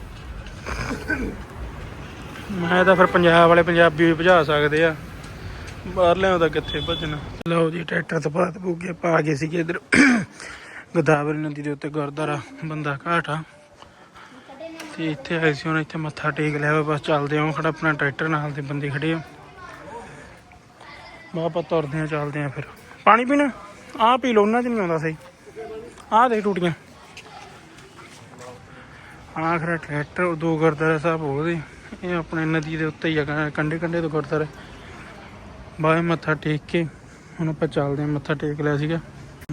ਮੈਂ ਤਾਂ ਫਿਰ ਪੰਜਾਬ ਵਾਲੇ ਪੰਜਾਬੀ ਵੀ ਭਜਾ ਸਕਦੇ ਆ। ਬਾਹਰਲਿਆਂ ਦਾ ਕਿੱਥੇ ਭੱਜਣਾ? ਲਓ ਜੀ, ਟਰੈਕਟਰ ਤੋਂ ਬਾਅਦ ਬੁੱਗੇ ਪਾ ਗਏ ਸੀਗੇ ਇਧਰ। ਗੋਦਾਵਰੀ ਨਦੀ ਦੇ ਉੱਤੇ ਗੁਰਦੁਆਰਾ, ਬੰਦਾ ਘਾਟ ਆ। ਤੇ ਇੱਥੇ ਆਏ ਸੀ, ਹੁਣ ਇੱਥੇ ਮੱਥਾ ਟੇਕ ਲਿਆ ਬਸ ਚੱਲਦੇ ਆ। ਖੜਾ ਆਪਣਾ ਟਰੈਕਟਰ ਨਾਲ ਦੇ ਬੰਦੇ ਖੜੇ ਆ। ਆਪਾਂ ਤੁਰਦੇ ਆ, ਚੱਲਦੇ ਆ ਫਿਰ। ਪਾਣੀ ਪੀਣਾ? ਆਹ ਪੀ ਲਓ, ਉਹਨਾਂ ਚ ਨਹੀਂ ਆਉਂਦਾ ਸਹੀ। ਆ ਦੇ ਟੂਟੀਆਂ। ਆਖਰ ਟਰੈਕਟਰ ਦੋ ਗੁਰਦੁਆਰਾ ਸਾਹਿਬ ਉਹਦੇ। ਇਹ ਆਪਣੇ ਨਦੀ ਦੇ ਉੱਤੇ ਹੀ ਆ ਕ- ਕੰਢੇ ਕੰਢੇ ਤੋਂ ਗੁਰਦੁਆਰੇ। ਬਾਏ ਮੱਥਾ ਟੇਕ ਕੇ ਹੁਣ ਆਪਾਂ ਚੱਲਦੇ ਹਾਂ ਮੱਥਾ ਟੇਕ ਲਿਆ ਸੀਗਾ।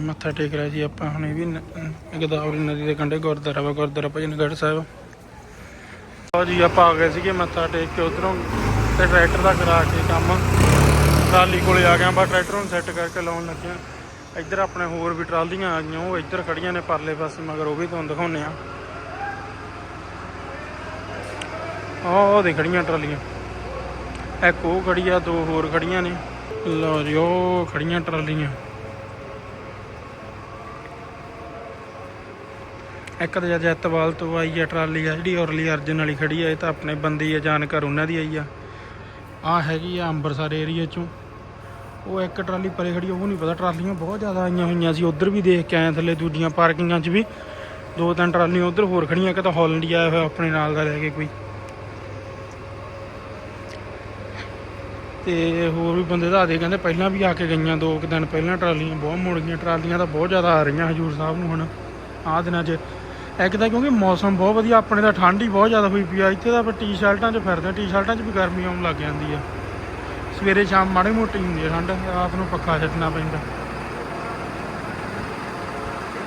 ਮੱਥਾ ਟੇਕ ਲਿਆ ਜੀ ਆਪਾਂ ਹੁਣ ਇਹ ਵੀ ਨ- ਗੋਦਾਵਰੀ ਨਦੀ ਦੇ ਕੰਢੇ ਗੁਰਦੁਆਰਾ ਵਾ, ਗੁਰਦੁਆਰਾ ਭਜਨਗੜ੍ਹ ਸਾਹਿਬ। ਲਓ ਜੀ, ਆਪਾਂ ਆ ਗਏ ਸੀਗੇ ਮੱਥਾ ਟੇਕ ਕੇ ਉਧਰੋਂ ਤੇ ਟਰੈਕਟਰ ਦਾ ਕਰਾ ਕੇ ਕੰਮ। ਟਰਾਲੀ ਕੋਲੇ ਆ ਗਿਆ ਬਾ ਟਰੈਕਟਰ ਨੂੰ ਸੈੱਟ ਕਰਕੇ ਲਾਉਣ ਲੱਗਿਆ। ਇੱਧਰ ਆਪਣੇ ਹੋਰ ਵੀ ਟਰਾਲੀਆਂ ਆ ਗਈਆਂ, ਉਹ ਇੱਧਰ ਖੜੀਆਂ ਨੇ ਪਰਲੇ ਪਾਸੇ, ਮਗਰ ਉਹ ਵੀ ਤੁਹਾਨੂੰ ਦਿਖਾਉਂਦੇ ਆ ਆਹ ਉਹ ਦੇ ਖੜੀਆਂ ਟਰਾਲੀਆਂ। ਇੱਕ ਉਹ ਖੜੀ ਆ, ਦੋ ਹੋਰ ਖੜੀਆਂ ਨੇ। ਲਓ ਜੀ, ਉਹ ਖੜੀਆਂ ਟਰਾਲੀਆਂ। ਇੱਕ ਤਾਂ ਐਤਵਾਲ ਤੋਂ ਆਈ ਆ ਟਰਾਲੀ ਆ, ਜਿਹੜੀ ਔਰਲੀ ਅਰਜਨ ਵਾਲੀ ਖੜੀ ਆ, ਇਹ ਤਾਂ ਆਪਣੇ ਬੰਦੀ ਆ, ਜਾਣਕਾਰ ਉਹਨਾਂ ਦੀ ਆਈ ਆ। ਆ ਹੈਗੀ ਆ ਅੰਮ੍ਰਿਤਸਰ ਏਰੀਆ ਚੋਂ। ਉਹ ਇੱਕ ਟਰਾਲੀ ਪਰੇ ਖੜੀ ਉਹ ਨਹੀਂ ਪਤਾ, ਟਰਾਲੀਆਂ ਬਹੁਤ ਜ਼ਿਆਦਾ ਆਈਆਂ ਹੋਈਆਂ ਸੀ। ਉਧਰ ਵੀ ਦੇਖ ਕੇ ਆਏ ਥੱਲੇ ਦੂਜੀਆਂ ਪਾਰਕਿੰਗਾਂ 'ਚ ਵੀ। ਦੋ ਤਿੰਨ ਟਰਾਲੀਆਂ ਉਧਰ ਹੋਰ ਖੜੀਆਂ, ਇੱਕ ਤਾਂ ਹਾਲੈਂਡ ਆਇਆ ਹੋਇਆ ਆਪਣੇ ਨਾਲ ਦਾ ਲੈ ਕੇ ਕੋਈ। ਤੇ ਹੋਰ ਵੀ ਬੰਦੇ ਦੱਸਦੇ, ਕਹਿੰਦੇ ਪਹਿਲਾਂ ਵੀ ਆ ਕੇ ਗਈਆਂ ਦੋ ਕੁ ਦਿਨ ਪਹਿਲਾਂ ਟਰਾਲੀਆਂ, ਬਹੁਤ ਮੁੜ ਗਈਆਂ, ਟਰਾਲੀਆਂ ਤਾਂ ਬਹੁਤ ਜ਼ਿਆਦਾ ਆ ਰਹੀਆਂ ਹਜੂਰ ਸਾਹਿਬ ਨੂੰ ਹੁਣ, ਆਹ ਦਿਨਾਂ 'ਚ। ਇੱਕ ਤਾਂ ਕਿਉਂਕਿ ਮੌਸਮ ਬਹੁਤ ਵਧੀਆ, ਆਪਣੇ ਤਾਂ ਠੰਡ ਹੀ ਬਹੁਤ ਜ਼ਿਆਦਾ ਹੋਈ ਪਈ ਆ, ਇੱਥੇ ਤਾਂ ਆਪਾਂ ਟੀ-ਸ਼ਰਟਾਂ 'ਚ ਫਿਰਦੇ ਟੀ-ਸ਼ਰਟਾਂ 'ਚ ਵੀ ਗਰਮੀ ਆਉਣ ਲੱਗ ਜਾਂਦੀ ਆ। ਸਵੇਰੇ ਸ਼ਾਮ ਮਾੜੀ ਮੋਟੀ ਹੁੰਦੀ ਆ ਠੰਡ ਰਾਤ ਨੂੰ ਪੱਖਾ ਛੱਡਣਾ ਪੈਂਦਾ।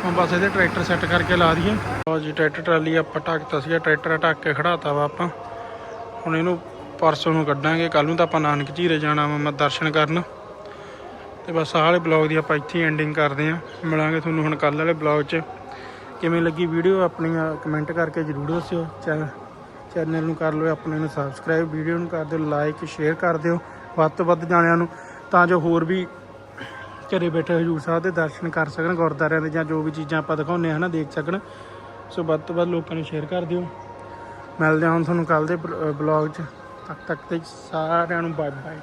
ਹੁਣ ਬਸ ਇਹਦੇ ਟਰੈਕਟਰ ਸੈੱਟ ਕਰਕੇ ਲਾ ਦਈਏ। ਲਓ ਜੀ, ਟਰੈਕਟਰ ਟਰਾਲੀ ਆਪਾਂ ਢੱਕਤਾ ਸੀਗਾ, ਟਰੈਕਟਰ ਢੱਕ ਕੇ ਖੜਾਤਾ ਵਾ ਆਪਾਂ। ਹੁਣ ਇਹਨੂੰ ਪਰਸੋਂ ਨੂੰ ਕੱਢਾਂਗੇ। ਕੱਲ ਨੂੰ ਤਾਂ ਆਪਾਂ ਨਾਨਕ ਝੀਰੇ ਜਾਣਾ ਵਾ, ਮੈਂ ਦਰਸ਼ਨ ਕਰਨ। ਤੇ ਬਸ ਆਹ ਵਾਲੇ ਬਲੌਗ ਦੀ ਆਪਾਂ ਇੱਥੇ ਐਂਡਿੰਗ ਕਰਦੇ ਆਂ ਮਿਲਾਂਗੇ ਤੁਹਾਨੂੰ ਹੁਣ ਕੱਲ ਵਾਲੇ ਬਲੌਗ 'ਚ। ਕਿਵੇਂ ਲੱਗੀ ਵੀਡੀਓ ਆਪਣੀਆਂ ਕਮੈਂਟ ਕਰਕੇ ਜਰੂਰ ਦੱਸਿਓ। ਚੈਨਲ ਚੈਨਲ ਨੂੰ ਕਰ ਲਿਓ ਆਪਣੇ ਨੂੰ ਸਬਸਕ੍ਰਾਈਬ ਵੀਡੀਓ ਨੂੰ ਕਰ ਦਿਓ ਲਾਈਕ ਸ਼ੇਅਰ ਕਰ ਦਿਓ ਵੱਧ ਤੋਂ ਵੱਧ ਜਾਣਿਆਂ ਨੂੰ। ਤਾਂ ਜੋ ਹੋਰ ਵੀ ਘਰੇ ਬੈਠੇ ਹਜੂਰ ਸਾਹਿਬ ਦੇ ਦਰਸ਼ਨ ਕਰ ਸਕਣ, ਗੁਰਦੁਆਰਿਆਂ ਦੇ ਜਾਂ ਜੋ ਵੀ ਚੀਜ਼ਾਂ ਆਪਾਂ ਦਿਖਾਉਂਦੇ ਹਾਂ ਨਾ, ਦੇਖ ਸਕਣ। ਸੋ ਵੱਧ ਤੋਂ ਵੱਧ ਲੋਕਾਂ ਨੂੰ ਸ਼ੇਅਰ ਕਰ ਦਿਓ। ਮਿਲਦੇ ਹਾਂ ਹੁਣ ਤੁਹਾਨੂੰ ਕੱਲ ਦੇ ਬਲੌਗ 'ਚ। ਤੱਕ ਤੱਕ ਤੇ ਸਾਰਿਆਂ ਨੂੰ ਬਾਏ ਬਾਏ